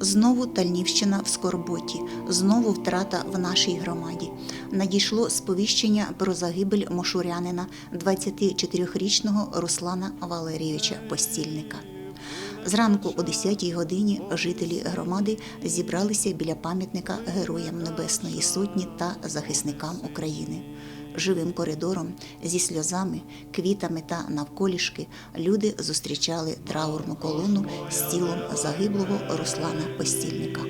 Знову Тальнівщина в скорботі, знову втрата в нашій громаді. Надійшло сповіщення про загибель мошурянина 24-річного Руслана Валерійовича Постільника. Зранку о 10-й годині жителі громади зібралися біля пам'ятника Героям Небесної Сотні та захисникам України. Живим коридором зі сльозами, квітами та навколішки люди зустрічали траурну колону з тілом загиблого Руслана Постільника.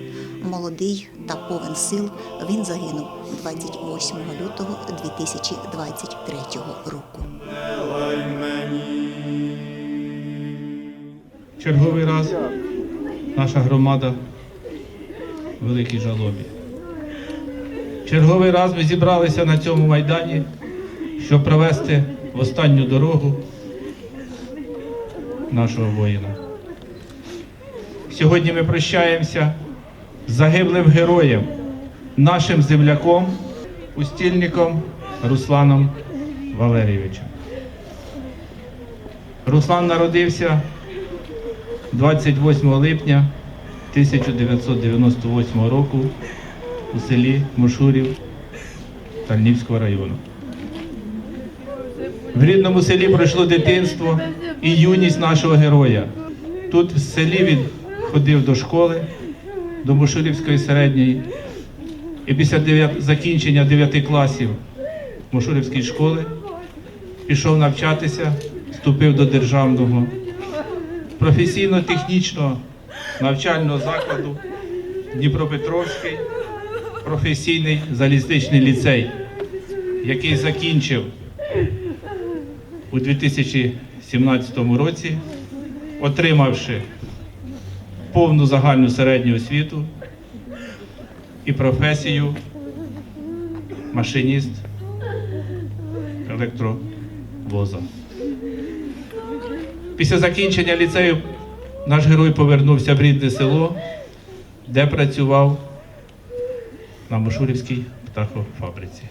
Молодий та повен сил він загинув 28 лютого 2023 року. Черговий раз наша громада в великій жалобі. Черговий раз ми зібралися на цьому майдані, щоб провести в останню дорогу нашого воїна. Сьогодні ми прощаємося з загиблим героєм, нашим земляком, пустільником Русланом Валерійовичем. Руслан народився 28 липня 1998 року у селі Мошурів Тальнівського району. В рідному селі пройшло дитинство і юність нашого героя. Тут в селі він ходив до школи, до Мошурівської середньої. І після закінчення 9 класів Мошурівської школи пішов навчатися, вступив до державного професійно-технічного навчального закладу Дніпропетровський професійний залізничний ліцей, який закінчив у 2017 році, отримавши повну загальну середню освіту і професію машиніст електровоза. Після закінчення ліцею наш герой повернувся в рідне село, де працював на Мошурівській птахофабриці.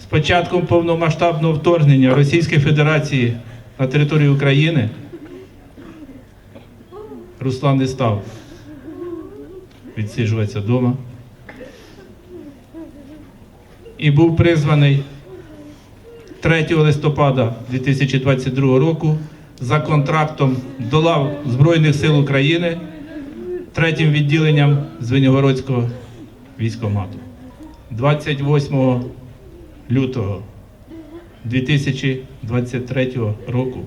З початком повномасштабного вторгнення Російської Федерації на територію України Руслан не став відсиджуватися вдома і був призваний 3 листопада 2022 року за контрактом до лав Збройних сил України третім відділенням Звенигородського військомату. 28 лютого 2023 року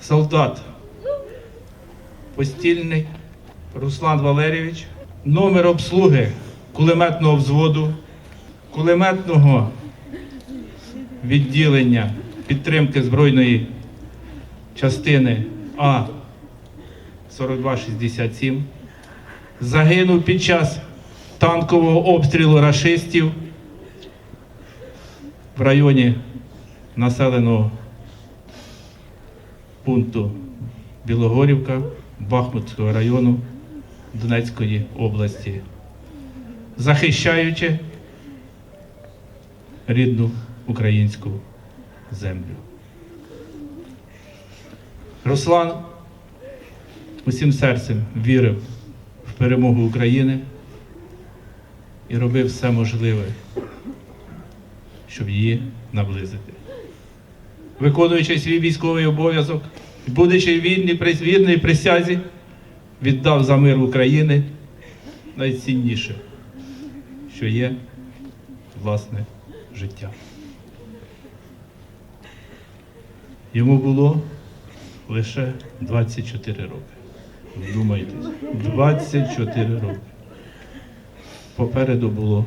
солдат постільний Руслан Валерійович, номер обслуги кулеметного взводу, кулеметного відділення підтримки збройної частини А 4267 загинув під час танкового обстрілу рашистів в районі населеного пункту Білогорівка Бахмутського району Донецької області, захищаючи рідну українську землю. Руслан усім серцем вірив в перемогу України і робив все можливе, щоб її наблизити. Виконуючи свій військовий обов'язок, будучи вірній присязі, віддав за мир України найцінніше, що є власне життя. Йому було лише 24 роки. Вдумайтесь, 24 роки. Попереду було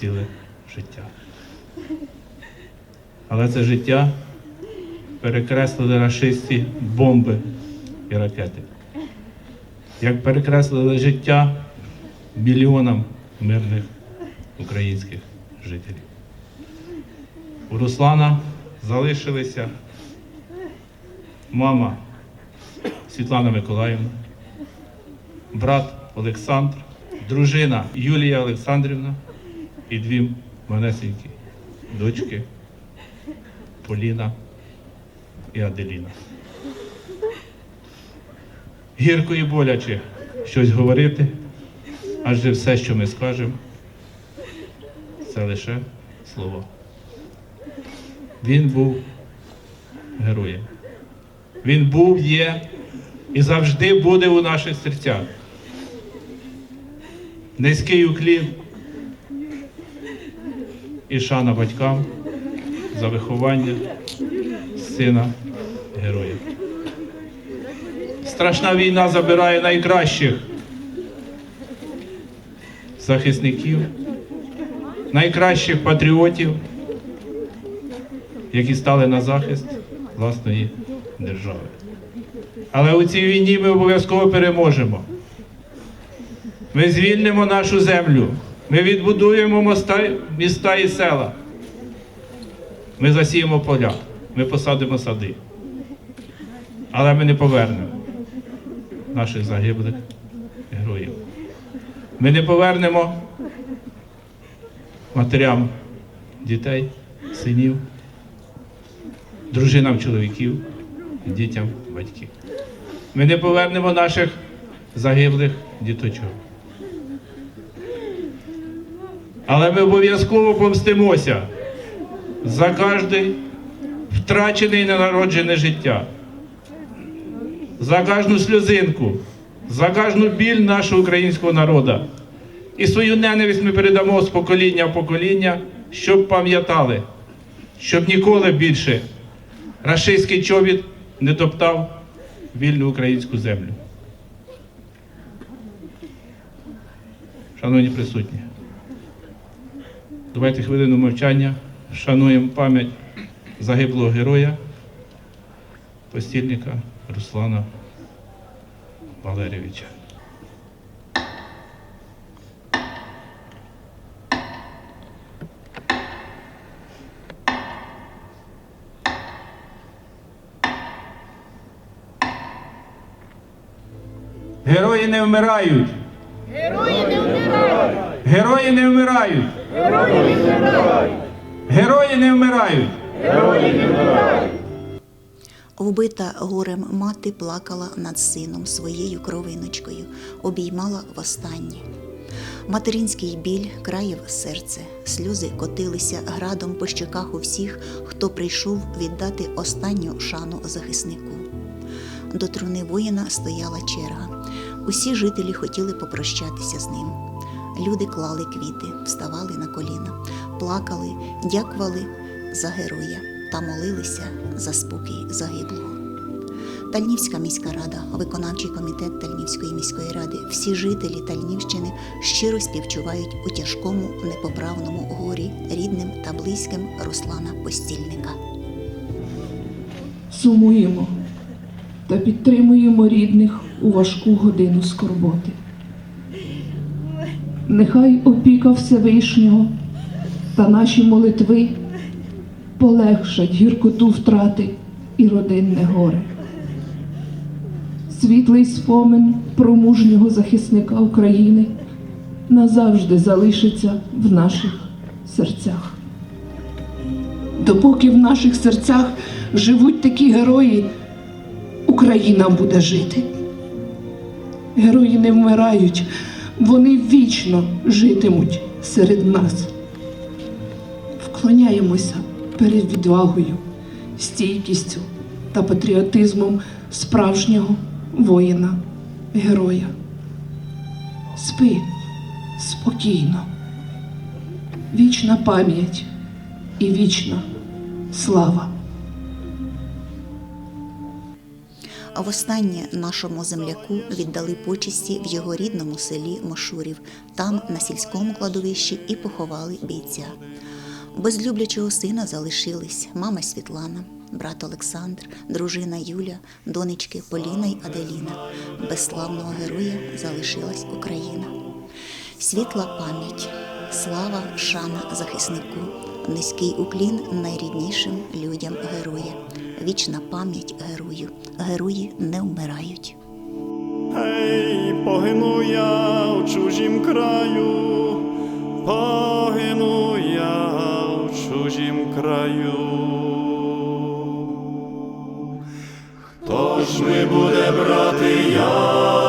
ціле життя. Але це життя перекреслили рашисті бомби і ракети. Як перекреслили життя мільйонам мирних українських жителів. У Руслана залишилися мама Світлана Миколаївна, брат Олександр, дружина Юлія Олександрівна і дві манесенькі дочки Поліна і Аделіна. Гірко і боляче щось говорити, адже все, що ми скажемо, це лише слово. Він був героєм. Він був, є і завжди буде у наших серцях. Низький уклін і шана батькам за виховання сина героя. Страшна війна забирає найкращих захисників, найкращих патріотів, які стали на захист власної держави. Але у цій війні ми обов'язково переможемо. Ми звільнимо нашу землю, ми відбудуємо моста, міста і села. Ми засіємо поля, ми посадимо сади. Але ми не повернемо наших загиблих героїв. Ми не повернемо матерям дітей, синів, дружинам чоловіків, дітям батьків. Ми не повернемо наших загиблих діточок. Але ми обов'язково помстимося за кожне втрачене і ненароджене життя, за кожну сльозинку, за кожну біль нашого українського народу. І свою ненависть ми передамо з покоління в покоління, щоб пам'ятали, щоб ніколи більше рашистський чобіт не топтав вільну українську землю. Шановні присутні, давайте хвилину мовчання, шануємо пам'ять загиблого героя, постільника Руслана Валерійовича. Герої не вмирають. Герої не вмирають. Герої не вмирають. Герої не вмирають. Герої не вмирають. Герої не вмирають. Вбита горем мати плакала над сином своєю кровиночкою, обіймала востаннє. Материнський біль країв серце, сльози котилися градом по щоках у всіх, хто прийшов віддати останню шану захиснику. До труни воїна стояла черга. Усі жителі хотіли попрощатися з ним. Люди клали квіти, вставали на коліна, плакали, дякували за героя та молилися за спокій загиблого. Тальнівська міська рада, виконавчий комітет Тальнівської міської ради, всі жителі Тальнівщини щиро співчувають у тяжкому непоправному горі рідним та близьким Руслана Постільника. сумуємо та підтримуємо рідних у важку годину скорботи. Нехай опіка Всевишнього та наші молитви полегшать гіркоту втрати і родинне горе. Світлий спомин про мужнього захисника України назавжди залишиться в наших серцях. Допоки в наших серцях живуть такі герої, Україна буде жити. Герої не вмирають, вони вічно житимуть серед нас. Вклоняємося перед відвагою, стійкістю та патріотизмом справжнього воїна, героя. Спи спокійно, вічна пам'ять і вічна слава. Востаннє нашому земляку віддали почесті в його рідному селі Мошурів, там, на сільському кладовищі, і поховали бійця. Без люблячого сина залишились мама Світлана, брат Олександр, дружина Юля, донечки Поліна й Аделіна. Без славного героя залишилась Україна. Світла пам'ять, слава, шана захиснику, низький уклін найріднішим людям героя. Вічна пам'ять герою. Герої не вмирають. Гей, погину я в чужім краю, погину я в чужім краю. Хто ж ми буде брати яму?